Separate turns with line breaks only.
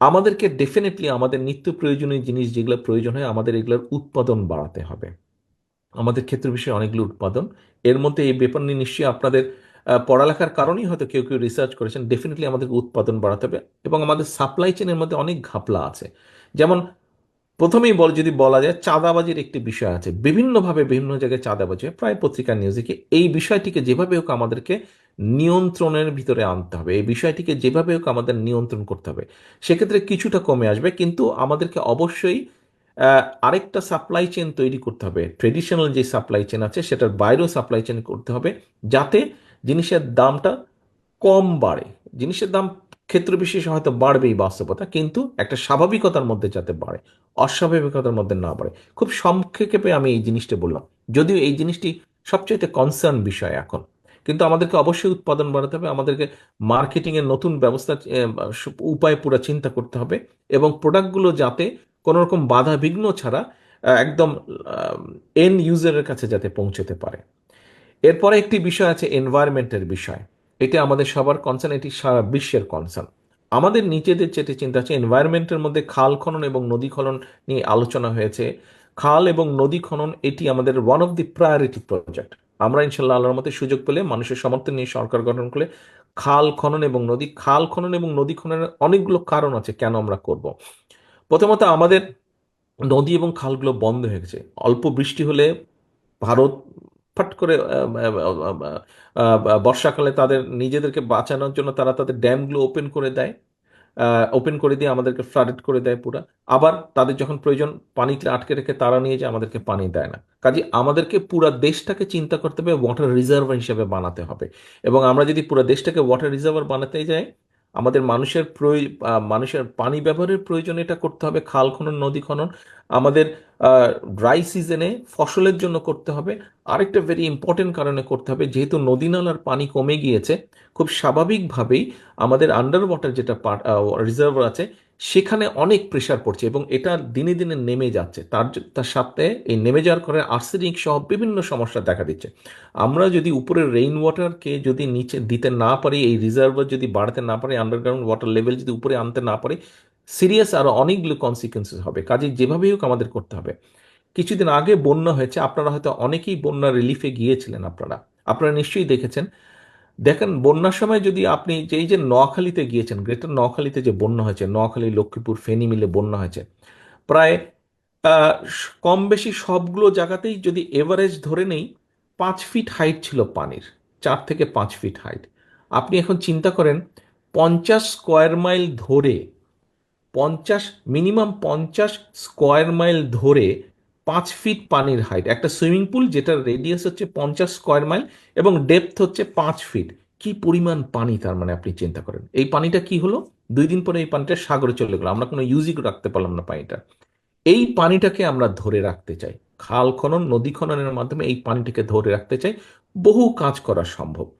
আমাদেরকে ডেফিনেটলি আমাদের নিত্য প্রয়োজনীয় জিনিস যেগুলো প্রয়োজন হয়, আমাদের এগুলোর উৎপাদন বাড়াতে হবে। আমাদের ক্ষেত্র বিষয়ে অনেকগুলো উৎপাদন। এর মধ্যে এই ব্যাপার নিয়ে নিশ্চয়ই আপনাদের পড়ালেখার কারণেই হয়তো কেউ কেউ রিসার্চ করেছেন ডেফিনেটলি আমাদেরকে উৎপাদন বাড়াতে হবে এবং আমাদের সাপ্লাই চেনের মধ্যে অনেক ঘাপলা আছে। যেমন প্রথমেই বল, যদি বলা যায় চাঁদাবাজির একটি বিষয় আছে। বিভিন্নভাবে বিভিন্ন জায়গায় চাঁদাবাজি প্রায় পত্রিকার নিউজে এই বিষয়টিকে যেভাবে হোক আমাদেরকে নিয়ন্ত্রণের ভিতরে আনতে হবে। এই বিষয়টিকে যেভাবে হোক আমাদের নিয়ন্ত্রণ করতে হবে। সেক্ষেত্রে কিছুটা কমে আসবে, কিন্তু আমাদেরকে অবশ্যই আরেকটা সাপ্লাই চেন তৈরি করতে হবে। ট্রেডিশনাল যে সাপ্লাই চেন আছে, সেটার বাইরেও সাপ্লাই চেন করতে হবে, যাতে জিনিসের দামটা কম বাড়ে। জিনিসের দাম ক্ষেত্র বিশেষে হয়তো বাড়বেই বাস্তবতা, কিন্তু একটা স্বাভাবিকতার মধ্যে যাতে বাড়ে, অস্বাভাবিকতার মধ্যে না বাড়ে। খুব সংক্ষেপে আমি এই জিনিসটা বললাম। যদিও এই জিনিসটি সবচাইতে কনসার্ন বিষয় এখন। কিন্তু আমাদেরকে অবশ্যই উৎপাদন বাড়াতে হবে, আমাদেরকে মার্কেটিংয়ের নতুন ব্যবস্থা উপায় পুরো চিন্তা করতে হবে এবং প্রোডাক্টগুলো যাতে কোনো রকম বাধা বিঘ্ন ছাড়া একদম এন ইউজারের কাছে যাতে পৌঁছতে পারে। এরপরে একটি বিষয় আছে এনভায়রনমেন্টের বিষয়। এটা আমাদের সবার কনসার্ন এটি সারা বিশ্বের কনসার্ন আমাদের নিজেদের যেটি চিন্তা আছে এনভায়রনমেন্টের মধ্যে খাল খনন এবং নদী খনন নিয়ে আলোচনা হয়েছে। খাল এবং নদী খনন, এটি আমাদের one of the priority project আমরা ইনশাল্লাহ আল্লাহর মধ্যে সুযোগ পেলে মানুষের সমর্থন নিয়ে সরকার গঠন করলে খাল খনন এবং নদী, খাল খনন এবং নদী খননের অনেকগুলো কারণ আছে কেন আমরা করব। প্রথমত আমাদের নদী এবং খালগুলো বন্ধ হয়ে গেছে। অল্প বৃষ্টি হলে ভারত ফট করে বর্ষাকালে তাদের নিজেদেরকে বাঁচানোর জন্য তারা তাদের ড্যামগুলো ওপেন করে দেয়। ওপেন করে দিয়ে আমাদেরকে ফ্লাডেড করে দেয় পুরা। আবার তাদের যখন প্রয়োজন পানিতে আটকে রেখে তারা নিয়ে যে আমাদেরকে পানি দেয় না। কাজে আমাদেরকে পুরা দেশটাকে চিন্তা করতে হবে ওয়াটার রিজার্ভার হিসেবে বানাতে হবে। এবং আমরা যদি পুরো দেশটাকে ওয়াটার রিজার্ভার বানাতে যাই আমাদের মানুষের মানুষের পানি ব্যবহারের প্রয়োজন এটা করতে হবে, খাল খনন, নদী খনন। আমাদের ড্রাই সিজনে ফসলের জন্য করতে হবে। আরেকটা ভেরি ইম্পর্টেন্ট কারণে করতে হবে, যেহেতু নদী নালার পানি কমে গিয়েছে, খুব স্বাভাবিকভাবেই আমাদের আন্ডার ওয়াটার যেটা রিজার্ভ আছে সেখানে অনেক প্রেশার পড়ছে এবং এটা দিনে দিনে নেমে যাচ্ছে। তার তার সাথে এই নেমে যাওয়ার কারণে আর্সেনিক সহ বিভিন্ন সমস্যা দেখা দিচ্ছে। আমরা যদি উপরের রেইন ওয়াটারকে যদি নিচে দিতে না পারি, এই রিজার্ভার যদি বাড়াতে না পারি আন্ডারগ্রাউন্ড ওয়াটার লেভেল যদি উপরে আনতে না পারি সিরিয়াস আরও অনেকগুলো কনসিকুয়েন্সেস হবে। কাজে যেভাবেই হোক আমাদের করতে হবে। কিছুদিন আগে বন্যা হয়েছে, আপনারা হয়তো অনেকেই বন্যা রিলিফে গিয়েছিলেন আপনারা। আপনারা নিশ্চয়ই দেখেছেন দেখেন, বন্যার সময় যদি আপনি এই যে নোয়াখালীতে গিয়েছেন, গ্রেটার নোয়াখালীতে যে বন্যা হয়েছে, নোয়াখালী, লক্ষ্মীপুর, ফেনী মিলে বন্যা হয়েছে, প্রায় কম বেশি সবগুলো জায়গাতেই যদি এভারেজ ধরে নেই, পাঁচ ফিট হাইট ছিল পানির, চার থেকে পাঁচ ফিট হাইট। আপনি এখন চিন্তা করেন, পঞ্চাশ স্কোয়ার মাইল ধরে, পঞ্চাশ, মিনিমাম পঞ্চাশ স্কোয়ার মাইল ধরে পাঁচ ফিট পানির হাইট একটা সুইমিং পুল যেটার রেডিয়াস হচ্ছে পঞ্চাশ স্কোয়ার মাইল এবং ডেপথ হচ্ছে পাঁচ ফিট। কি পরিমাণ পানি তার মানে আপনি চিন্তা করেন? এই পানিটা কি হলো? দুই দিন পরে এই পানিটা সাগরে চলে গেলো। আমরা কোনো ইউজই রাখতে পারলাম না পানিটা। এই পানিটাকে আমরা ধরে রাখতে চাই। খাল খনন, নদী খননের মাধ্যমে এই পানিটাকে ধরে রাখতে চাই। বহু কাজ করা সম্ভব।